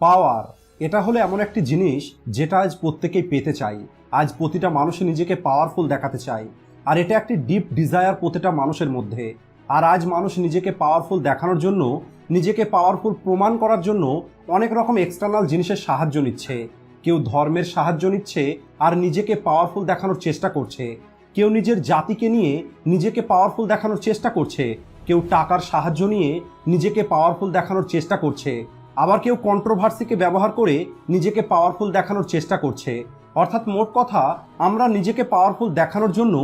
পাওয়ার, এটা হলো এমন একটি জিনিস যেটা আজ প্রত্যেকেই পেতে চাই। আজ প্রতিটা মানুষই নিজেকে পাওয়ারফুল দেখাতে চায় আর এটা একটি ডিপ ডিজায়ার প্রতিটা মানুষের মধ্যে। আর আজ মানুষ নিজেকে পাওয়ারফুল দেখানোর জন্য, নিজেকে পাওয়ারফুল প্রমাণ করার জন্য অনেক রকম এক্সটার্নাল জিনিসের সাহায্য নিচ্ছে। কেউ ধর্মের সাহায্য নিচ্ছে, আর নিজেকে পাওয়ারফুল দেখানোর চেষ্টা করছে। কেউ নিজের জাতিকে নিয়ে নিজেকে পাওয়ারফুল দেখানোর চেষ্টা করছে। কেউ টাকার সাহায্য নিয়ে নিজেকে পাওয়ারফুল দেখানোর চেষ্টা করছে। আবার কেউ কন্ট্রোভার্সিকে ব্যবহার করে নিজেকে পাওয়ারফুল দেখানোর চেষ্টা করছে। অর্থাৎ মোট কথা, আমরা নিজেকে পাওয়ারফুল দেখানোর জন্য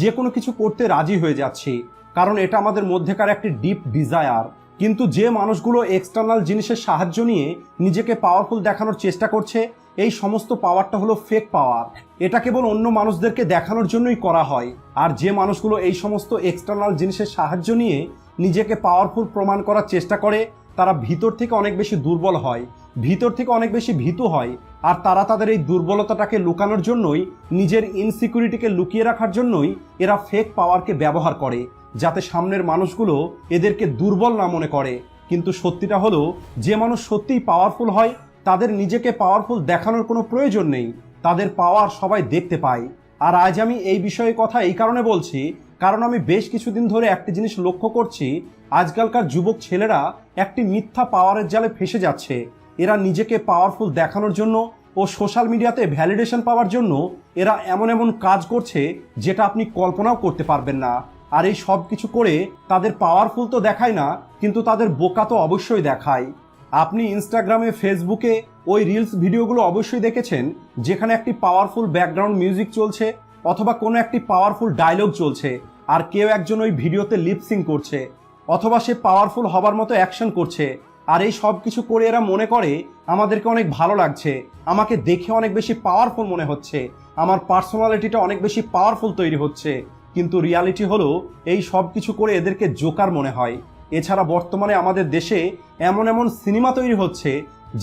যে কোনো কিছু করতে রাজি হয়ে যাচ্ছি। কারণ এটা আমাদের মধ্যেকার একটি ডিপ ডিজায়ার কিন্তু যে মানুষগুলো এক্সটার্নাল জিনিসের সাহায্য নিয়ে নিজেকে পাওয়ারফুল দেখানোর চেষ্টা করছে, এই সমস্ত পাওয়ারটা হলো ফেক পাওয়ার এটা কেবল অন্য মানুষদেরকে দেখানোর জন্যই করা হয়। আর যে মানুষগুলো এই সমস্ত এক্সটার্নাল জিনিসের সাহায্য নিয়ে নিজেকে পাওয়ারফুল প্রমাণ করার চেষ্টা করে তারা ভিতর থেকে অনেক বেশি দুর্বল হয়, ভিতর থেকে অনেক বেশি ভীতু হয়, আর তারা তাদের এই দুর্বলতাটাকে লুকানোর জন্যই, নিজের ইনসিকিউরিটিকে লুকিয়ে রাখার জন্যই এরা ফেক পাওয়ারকে ব্যবহার করে, যাতে সামনের মানুষগুলো এদেরকে দুর্বল না মনে করে। কিন্তু সত্যিটা হলো, যে মানুষ সত্যিই পাওয়ারফুল হয়, তাদের নিজেকে পাওয়ারফুল দেখানোর কোনো প্রয়োজন নেই, তাদের পাওয়ার সবাই দেখতে পায়। আর আজ আমি এই বিষয়ে কথা এই কারণে বলছি কারণ আমি বেশ কিছুদিন ধরে একটি জিনিস লক্ষ্য করছি, আজকালকার যুবক ছেলেরা একটি মিথ্যা পাওয়ারের জালে ফেসে যাচ্ছে। এরা নিজেকে পাওয়ারফুল দেখানোর জন্য ও সোশ্যাল মিডিয়াতে ভ্যালিডেশন পাওয়ার জন্য এরা এমন এমন কাজ করছে যেটা আপনি কল্পনাও করতে পারবেন না। আর এই সব কিছু করে তাদের পাওয়ারফুল তো দেখায় না, কিন্তু তাদের বোকা তো অবশ্যই দেখায়। আপনি ইনস্টাগ্রামে ফেসবুকে ওই রিলস ভিডিওগুলো অবশ্যই দেখেছেন, যেখানে একটি পাওয়ারফুল ব্যাকগ্রাউন্ড মিউজিক চলছে অথবা কোনো একটি পাওয়ারফুল ডায়লগ চলছে। আর কেউ একজন ওই ভিডিওতে লিপসিং করছে, অথবা সে পাওয়ারফুল হবার মতো অ্যাকশন করছে, আর এই সব কিছু করে এরা মনে করে, আমাদেরকে অনেক ভালো লাগছে, আমাকে দেখে অনেক বেশি পাওয়ারফুল মনে হচ্ছে, আমার পার্সোনালিটিটা অনেক বেশি পাওয়ারফুল তৈরি হচ্ছে। কিন্তু রিয়ালিটি হলো, এই সব কিছু করে এদেরকে জোকার মনে হয়। এছাড়া বর্তমানে আমাদের দেশে এমন এমন সিনেমা তৈরি হচ্ছে,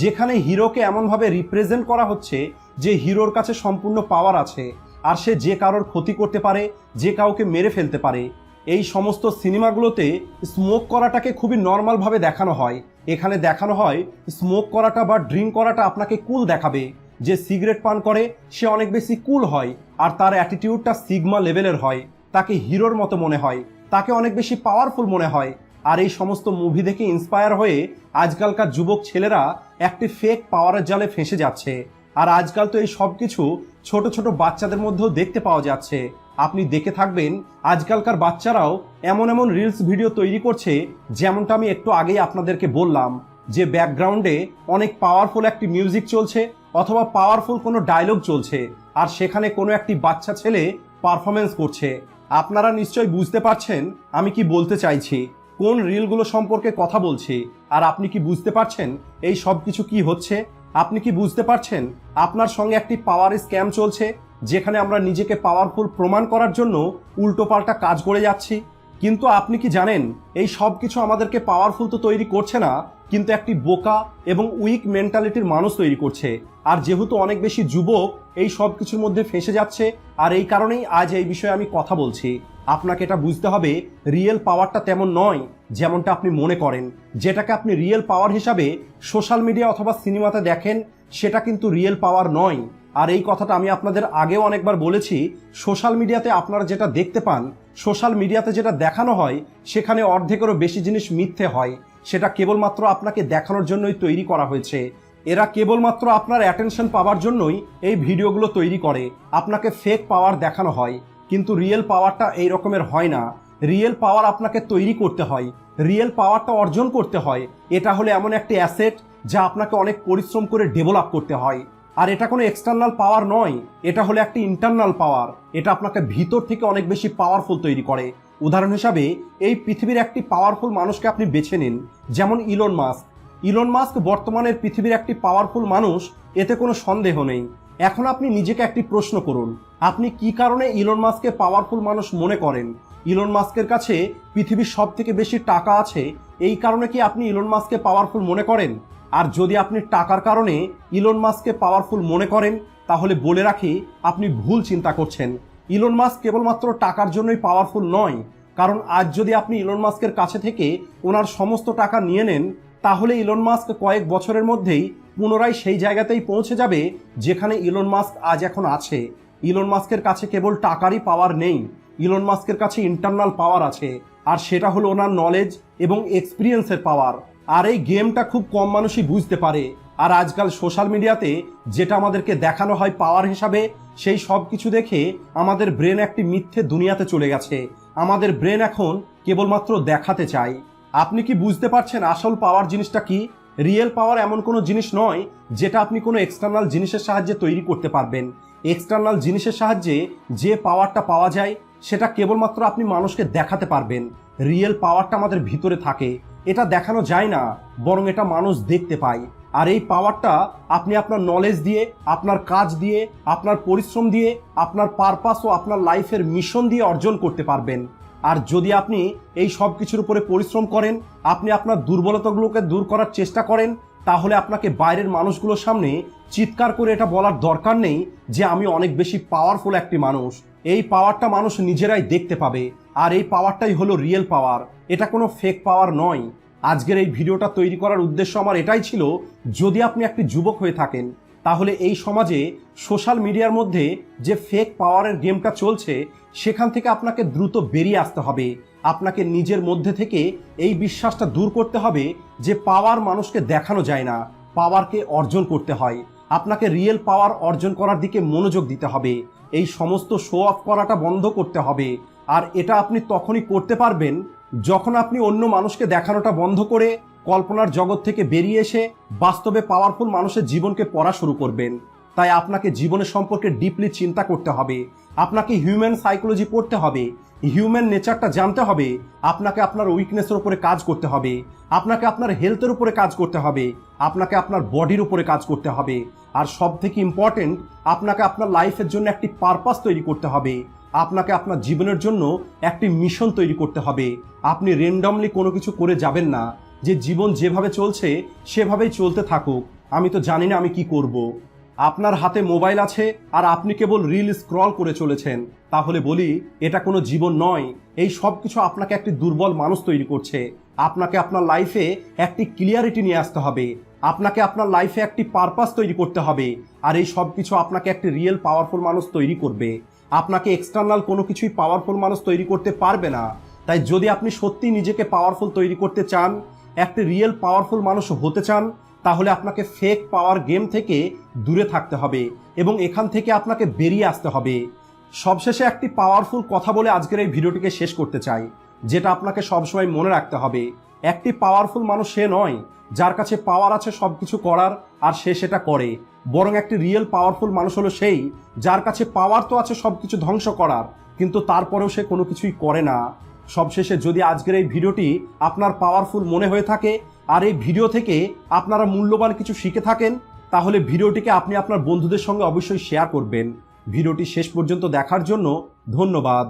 যেখানে হিরোকে এমনভাবে রিপ্রেজেন্ট করা হচ্ছে, যে হিরোর কাছে সম্পূর্ণ পাওয়ার আছে। আর সে যে কারোর ক্ষতি করতে পারে, যে কাউকে মেরে ফেলতে পারে। এই সমস্ত সিনেমাগুলোতে স্মোক করাটাকে খুবই নর্মালভাবে দেখানো হয়। এখানে দেখানো হয় স্মোক করাটা বা ড্রিঙ্ক করাটা আপনাকে কুল দেখাবে। যে সিগারেট পান করে, সে অনেক বেশি কুল হয়, আর তার অ্যাটিটিউডটা সিগমা লেভেলের হয়। তাকে হিরোর মতো মনে হয়, তাকে অনেক বেশি পাওয়ারফুল মনে হয়। আর এই সমস্ত মুভি দেখে ইন্সপায়ার হয়ে আজকালকার যুবক ছেলেরা একটি ফেক পাওয়ারের জালে ফেঁসে যাচ্ছে। আর আজকাল তো এই সব কিছু ছোট ছোট বাচ্চাদের মধ্যেও দেখতে পাওয়া যাচ্ছে। আপনি দেখে থাকবেন, আজকালকার বাচ্চারাও এমন এমন রিলস ভিডিও তৈরি করছে, যেমনটা আমি একটু আগেই আপনাদেরকে বললাম, যে ব্যাকগ্রাউন্ডে অনেক পাওয়ারফুল একটি মিউজিক চলছে অথবা পাওয়ারফুল কোনো ডায়লগ চলছে, আর সেখানে কোনো একটি বাচ্চা ছেলে পারফরমেন্স করছে। আপনারা নিশ্চয়ই বুঝতে পারছেন আমি কি বলতে চাইছি, কোন রিলগুলো সম্পর্কে কথা বলছি, আর আপনি কি বুঝতে পারছেন এই সব কিছু কি হচ্ছে? আপনি কি বুঝতে পারছেন? আপনার সঙ্গে একটি পাওয়ার স্ক্যাম চলছে, যেখানে আমরা নিজেকে পাওয়ারফুল প্রমাণ করার জন্য উল্টোপাল্টা কাজ করে যাচ্ছি। কিন্তু আপনি কি জানেন, এই সব কিছু আমাদেরকে পাওয়ারফুল তো তৈরি করছে না, কিন্তু একটি বোকা এবং উইক মেন্টালিটির মানুষ তৈরি করছে। আর যেহেতু অনেক বেশি যুবক, এই সব কিছুর মধ্যে ফেসে যাচ্ছে, আর এই কারণেই আজ এই বিষয়ে আমি কথা বলছি। আপনাকে এটা বুঝতে হবে রিয়েল পাওয়ারটা তেমন নয় যেমনটা আপনি মনে করেন। যেটাকে আপনি রিয়েল পাওয়ার হিসাবে সোশ্যাল মিডিয়া অথবা সিনেমাতে দেখেন, সেটা কিন্তু রিয়েল পাওয়ার নয়। আর এই কথাটা আমি আপনাদের আগেও অনেকবার বলেছি সোশ্যাল মিডিয়াতে আপনারা যেটা দেখতে পান সোশ্যাল মিডিয়াতে যেটা দেখানো হয়, সেখানে অর্ধেকেরও বেশি জিনিস মিথ্যে হয়। সেটা কেবলমাত্র আপনাকে দেখানোর জন্যই তৈরি করা হয়েছে। এরা কেবলমাত্র আপনার অ্যাটেনশন পাওয়ার জন্যই এই ভিডিওগুলো তৈরি করে। আপনাকে ফেক পাওয়ার দেখানো হয়। কিন্তু রিয়েল পাওয়ারটা এই রকমের হয় না। রিয়েল পাওয়ার আপনাকে তৈরি করতে হয়। রিয়েল পাওয়ারটা অর্জন করতে হয়। এটা হলো এমন একটি অ্যাসেট যা আপনাকে অনেক পরিশ্রম করে ডেভেলপ করতে হয়। আর এটা কোনো এক্সটার্নাল পাওয়ার নয়। এটা হলো একটি ইন্টারনাল পাওয়ার এটা আপনাকে ভিতর থেকে অনেক বেশি পাওয়ারফুল তৈরি করে। উদাহরণ হিসাবে, এই পৃথিবীর একটি পাওয়ারফুল মানুষকে আপনি বেছে নিন। যেমন ইলন মাস্ক ইলন মাস্ক বর্তমানের পৃথিবীর একটি পাওয়ারফুল মানুষ, এতে কোনো সন্দেহ নেই। এখন আপনি নিজেকে একটি প্রশ্ন করুন। আপনি কি কারণে ইলন মাস্ককে পাওয়ারফুল মানুষ মনে করেন? ইলন মাস্কের কাছে পৃথিবীর সব থেকে বেশি টাকা আছে, এই কারণে কি আপনি ইলন মাস্ককে পাওয়ারফুল মনে করেন? আর যদি আপনি টাকার কারণে ইলন মাস্ককে পাওয়ারফুল মনে করেন, তাহলে বলে রাখি, আপনি ভুল চিন্তা করছেন। ইলন মাস্ক কেবলমাত্র টাকার জন্যই পাওয়ারফুল নয়, কারণ আজ যদি আপনি ইলন মাস্কের কাছে থেকে ওনার সমস্ত টাকা নিয়ে নেন, তাহলে ইলন মাস্ক কয়েক বছরের মধ্যেই পুনরায় সেই জায়গাতেই পৌঁছে যাবে, যেখানে ইলন মাস্ক আজ এখন আছে। ইলন মাস্কের কাছে কেবল টাকারই পাওয়ার নেই ইলন মাস্কের কাছে ইন্টারনাল পাওয়ার আছে, আর সেটা হলো ওনার নলেজ এবং এক্সপিরিয়েন্সের পাওয়ার আর এই গেমটা খুব কম মানুষই বুঝতে পারে। আর আজকাল সোশ্যাল মিডিয়াতে যেটা আমাদেরকে দেখানো হয় পাওয়ার হিসাবে, সেই সব কিছু দেখে আমাদের ব্রেন একটি মিথ্যে দুনিয়াতে চলে গেছে। আমাদের ব্রেন এখন কেবলমাত্র দেখাতে চায়। আপনি কি বুঝতে পারছেন আসল পাওয়ার জিনিসটা কি? রিয়েল পাওয়ার এমন কোনো জিনিস নয়, যেটা আপনি কোনো এক্সটার্নাল জিনিসের সাহায্যে তৈরি করতে পারবেন। এক্সটার্নাল জিনিসের সাহায্যে যে পাওয়ারটা পাওয়া যায়, সেটা কেবলমাত্র আপনি মানুষকে দেখাতে পারবেন। রিয়েল পাওয়ারটা আমাদের ভিতরে থাকে। এটা দেখানো যায় না, বরং এটা মানুষ দেখতে পায়। আর এই পাওয়ারটা আপনি আপনার নলেজ দিয়ে, আপনার কাজ দিয়ে, আপনার পরিশ্রম দিয়ে, আপনার পারপাস ও আপনার লাইফের মিশন দিয়ে অর্জন করতে পারবেন। আর যদি আপনি এই সব কিছুর উপরে পরিশ্রম করেন, আপনি আপনার দুর্বলতাগুলোকে দূর করার চেষ্টা করেন তাহলে আপনাকে বাইরের মানুষগুলোর সামনে চিৎকার করে এটা বলার দরকার নেই যে আমি অনেক বেশি পাওয়ারফুল একটি মানুষ। এই পাওয়ারটা মানুষ নিজেরাই দেখতে পাবে। আর এই পাওয়ারটাই হলো রিয়েল পাওয়ার এটা কোনো ফেক পাওয়ার নয়। আজকের এই ভিডিওটা তৈরি করার উদ্দেশ্য আমার এটাই ছিল, যদি আপনি একটি যুবক হয়ে থাকেন, তাহলে এই সমাজে সোশ্যাল মিডিয়ার মধ্যে যে ফেক পাওয়ারের গেমটা চলছে, সেখান থেকে আপনাকে দ্রুত বেরিয়ে আসতে হবে। আপনাকে নিজের মধ্যে থেকে এই বিশ্বাসটা দূর করতে হবে যে পাওয়ার মানুষকে দেখানো যায় না, পাওয়ারকে অর্জন করতে হয়। আপনাকে রিয়েল পাওয়ার অর্জন করার দিকে মনোযোগ দিতে হবে। এই সমস্ত শো অফ করাটা বন্ধ করতে হবে। আর এটা আপনি তখনই করতে পারবেন যখন আপনি অন্য মানুষকে দেখানোটা বন্ধ করে কল্পনার জগৎ থেকে বেরিয়ে এসে বাস্তবে পাওয়ারফুল মানুষের জীবনকে পড়া শুরু করবেন। তাই আপনাকে জীবনের সম্পর্কে ডিপলি চিন্তা করতে হবে। আপনাকে হিউম্যান সাইকোলজি পড়তে হবে। হিউম্যান নেচারটা জানতে হবে। আপনাকে আপনার উইকনেসের উপরে কাজ করতে হবে। আপনাকে আপনার হেলথের উপরে কাজ করতে হবে। আপনাকে আপনার বডির উপরে কাজ করতে হবে। আর সব থেকে ইম্পর্টেন্ট আপনাকে আপনার লাইফের জন্য একটি পারপাস তৈরি করতে হবে। আপনাকে আপনার জীবনের জন্য একটি মিশন তৈরি করতে হবে। আপনি রেন্ডমলি কোনো কিছু করে যাবেন না। যে জীবন যেভাবে চলছে, সেভাবেই চলতে থাকুক। আমি তো জানি না আমি কি করব। আপনার হাতে মোবাইল আছে আর আপনি কেবল রিল স্ক্রল করে চলেছেন, তাহলে বলি, এটা কোনো জীবন নয়। এই সব কিছু আপনাকে একটি দুর্বল মানুষ তৈরি করছে। আপনাকে আপনার লাইফে একটি ক্লিয়ারিটি নিয়ে আসতে হবে। আপনাকে আপনার লাইফে একটি পারপাস তৈরি করতে হবে। আর এই সব কিছু আপনাকে একটি রিয়েল পাওয়ারফুল মানুষ তৈরি করবে। আপনাকে এক্সটার্নাল কোনো কিছুই পাওয়ারফুল মানুষ তৈরি করতে পারবে না। তাই যদি আপনি সত্যি নিজেকে পাওয়ারফুল তৈরি করতে চান, একটি রিয়েল পাওয়ারফুল মানুষ হতে চান তাহলে আপনাকে ফেক পাওয়ার গেম থেকে দূরে থাকতে হবে এবং এখান থেকে আপনাকে বেরিয়ে আসতে হবে। সবশেষে একটি পাওয়ারফুল কথা বলে আজকের এই ভিডিওটিকে শেষ করতে চাই, যেটা আপনাকে সবসময় মনে রাখতে হবে। একটি পাওয়ারফুল মানুষ সে নয়, যার কাছে পাওয়ার আছে সব কিছু করার, আর সে সেটা করে। বরং একটি রিয়েল পাওয়ারফুল মানুষ হলো সেই, যার কাছে পাওয়ার তো আছে সব কিছু ধ্বংস করার, কিন্তু তারপরেও সে কোনো কিছুই করে না। সবশেষে যদি আজকের এই ভিডিওটি আপনার পাওয়ারফুল মনে হয়ে থাকে আর এই ভিডিও থেকে আপনারা মূল্যবান কিছু শিখে থাকেন, তাহলে ভিডিওটিকে আপনি আপনার বন্ধুদের সঙ্গে অবশ্যই শেয়ার করবেন। ভিডিওটি শেষ পর্যন্ত দেখার জন্য ধন্যবাদ।